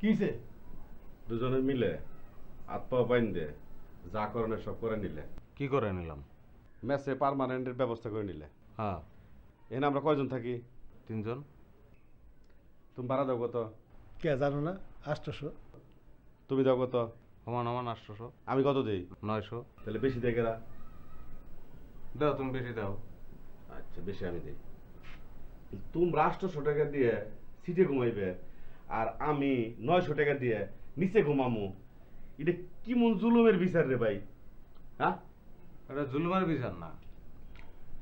কিসে দুজনে মিলে হাত পা বাইন্দে যা করণের সব করে নিলে। কি করে নিলাম? মেসে পার্মানেন্টের ব্যবস্থা করে নিলে। হ্যাঁ। এনে আমরা কয়জন থাকি? তিনজন। তুমি ভাড়া দাও কত? কে জানো না? আষ্টশো তুমি দাও কত? সমান সমান আটশোশো আমি কত দেই? নয়শো। তাহলে বেশি দেয় কেরা? দাও তুমি বেশি দাও। আচ্ছা বেশি আমি দিই। তোমরা আটশোশো টাকা দিয়ে সিটে ঘুমাইবে। আর আমি নয়শো টাকা দিয়ে নিচে ঘুমামু। এটা কি মন জুলুমের বিচার রে ভাই? হ্যাঁ? এটা জুলুমের বিচার না।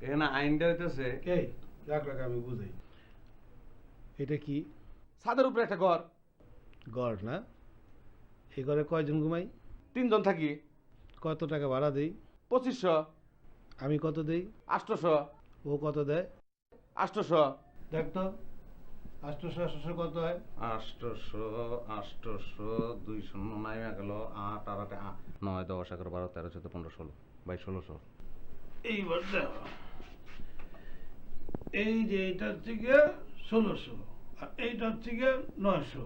এখানে আইনটা হইতেছে কে রাখ রাখ আমি বুঝাই। এটা কি? ছাদের উপরে একটা ঘর। গড় না? এ ঘরে কয়জন ঘুমাই? তিনজন থাকি। কত টাকা ভাড়া দেই? পঁচিশশো। আমি কত দেই? আটশোশো। ও কত দেয়? আটশোশো। দেখ তো। আষ্টশো আষ্টশো কত হয়? আষ্টশো আষ্টশো দুই শূন্য নাইমা গেল আট আর আট নয় দশ এগারো বারো তেরো চোদ্দ পনেরো ষোলো বাইশ ষোলোশো। এইবার দেখো এই যে এইটা হচ্ছে গিয়ে ষোলোশো আর এইটা হচ্ছে গিয়ে নয়শো।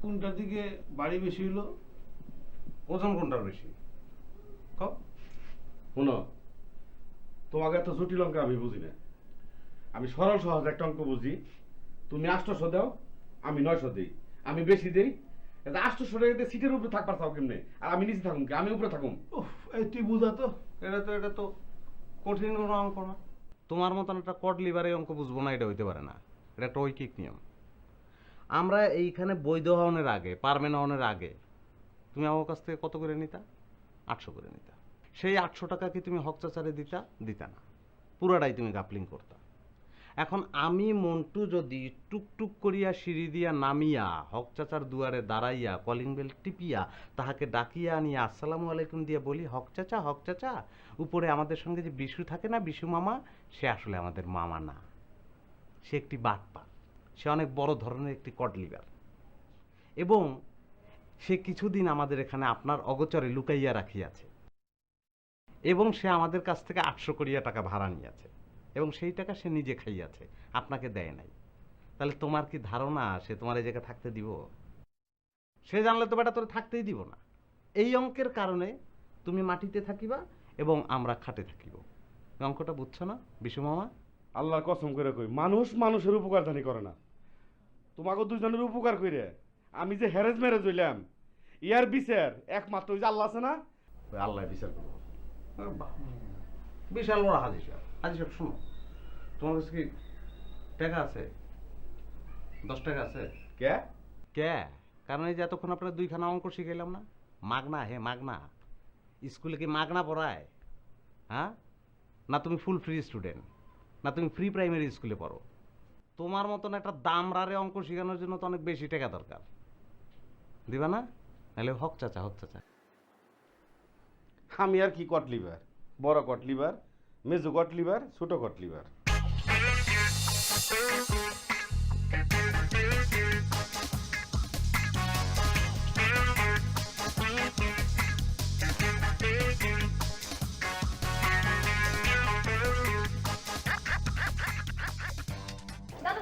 কোনটার দিকে বাড়ি বেশি হলো ওজন কোনটার বেশি? শুনো তোমাকে এত জটিল অঙ্ক আমি বুঝি না। আমি সরল সহজ একটা অঙ্ক বুঝি। তুমি আটশোশো দাও, আমি নয়শো দিই। আমি বেশি দিই? এটা আটশোশো টাকা দিয়ে সিটের উপরে থাকবার চাও কেমনে? আর আমি নিচে থাকুম কি? আমি উপরে থাকুম? এই তুই বুঝা তো। এটা তো এটা তো কঠিন কোনো অঙ্ক না। তোমার মতন একটা কড লিভারে অঙ্ক বুঝব না, এটা হইতে পারে না। এটা একটা ঐকিক নিয়ম। আমরা এইখানে বৈধ হওয়ার আগে পারমেন হওয়ার আগে, তুমি আমার কাছ থেকে কত করে নিতা? আটশো করে নিতা। সেই আটশো টাকা কি তুমি হক চাচারে দিতা? দিতা না। পুরাটাই তুমি গাপলিং করতা। এখন আমি মন্টু যদি টুকটুক করিয়া সিঁড়ি দিয়া নামিয়া, হক চাচার দুয়ারে দাঁড়াইয়া কলিং বেল টিপিয়া, তাহাকে ডাকিয়া আনিয়া আসসালামু আলাইকুম দিয়া বলি, হক চাচা হক চাচা, উপরে আমাদের সঙ্গে যে বিশু থাকে না, বিশু মামা, সে আসলে আমাদের মামা না। সে একটি বাটপা, সে অনেক বড় ধরনের একটি কডলিভার এবং সে কিছুদিন আমাদের এখানে আপনার অগোচরে লুকাইয়া রাখিয়াছে। এবং সে আমাদের কাছ থেকে আটশো কোটিয়া টাকা ভাড়া নিয়েছে। এবং সেই টাকা সে নিজে খাইয়াছে আপনাকে দেয় নাই। তাহলে তোমার কি ধারণা সে তোমার এই জায়গায় থাকতে দিব? সে জানলে তো বেটা তোর থাকতেই দিব না। এই অঙ্কের কারণে তুমি মাটিতে থাকিবা এবং আমরা খাটে থাকিব। অঙ্কটা বুঝছ না বিশু মামা? আল্লাহর কসম করে কই মানুষ মানুষের উপকার জানি করে না। তোমাকে দুজনের উপকার করে আমি যে হ্যারেজ ম্যারেজ হইলাম ইয়ার বিচার একমাত্র ওই যে আল্লাহ আছে না? ওই আল্লাহ বিচার করব বিশাল বড় হাজি সাহেব হাজি সাহেব শোনো। তোমার কাছে কি টাকা আছে? দশ টাকা আছে? কে? কে? কারণ এই যে এতক্ষণ আপনার দুইখানা অঙ্ক শিখাইলাম না। মাগনা হে মাগনা। স্কুলে কি মাগনা পড়ায়? হ্যাঁ? না তুমি ফুল ফ্রি স্টুডেন্ট না তুমি ফ্রি প্রাইমারি স্কুলে পড়ো? তোমার মতন একটা দামরারে অঙ্ক শেখানোর জন্য তো অনেক বেশি টাকা দরকার। দিবা না? নাহলে হক চাচা হক চাচা। আমি আর কি কট লিভার? বড় কট লিভার মেজো কট লিভার ছোট কট লিভার। দাদা,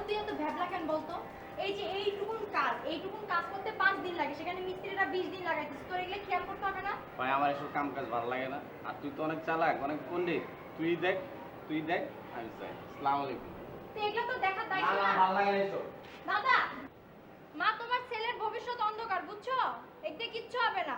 তুই এত ভ্যাবলা কেন বলতো? এই যে এইটুকুন কাজ এইটুকুন কাজ করতে পাঁচ দিন লাগে, সেখানে মিস্ত্রিরা বিশ দিন লাগাইতেছে। তোর এগুলো খেয়াল করতে হবে না? ভাই, আমার এসব কাম কাজ ভালো লাগে না। আর তুই তো অনেক চালাক, অনেক পণ্ডিত। তুই দেখ তুই দেখ, আমি চাই। সালাম আলাইকুম। এগুলো তো দেখার দায়িত্ব না না ভালো লাগে না দাদা মা তোমার ছেলের ভবিষ্যৎ অন্ধকার বুঝছ? এতে কিচ্ছু হবে না।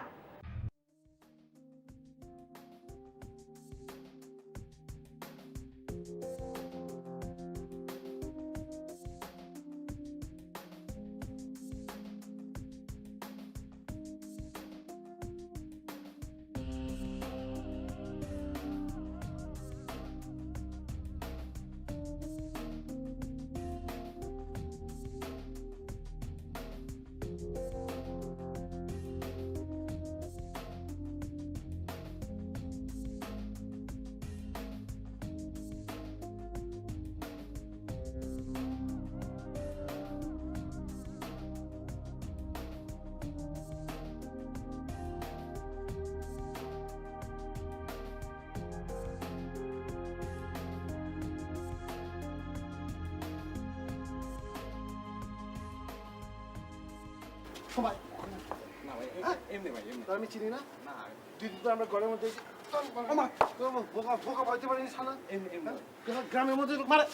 সবাই। হ্যাঁ? আমি চিনি না? দুই তো আমরা ঘরের মধ্যে বোকা বোকা পাইতে পারিনি সানা হ্যাঁ? গ্রামের মধ্যে মারে।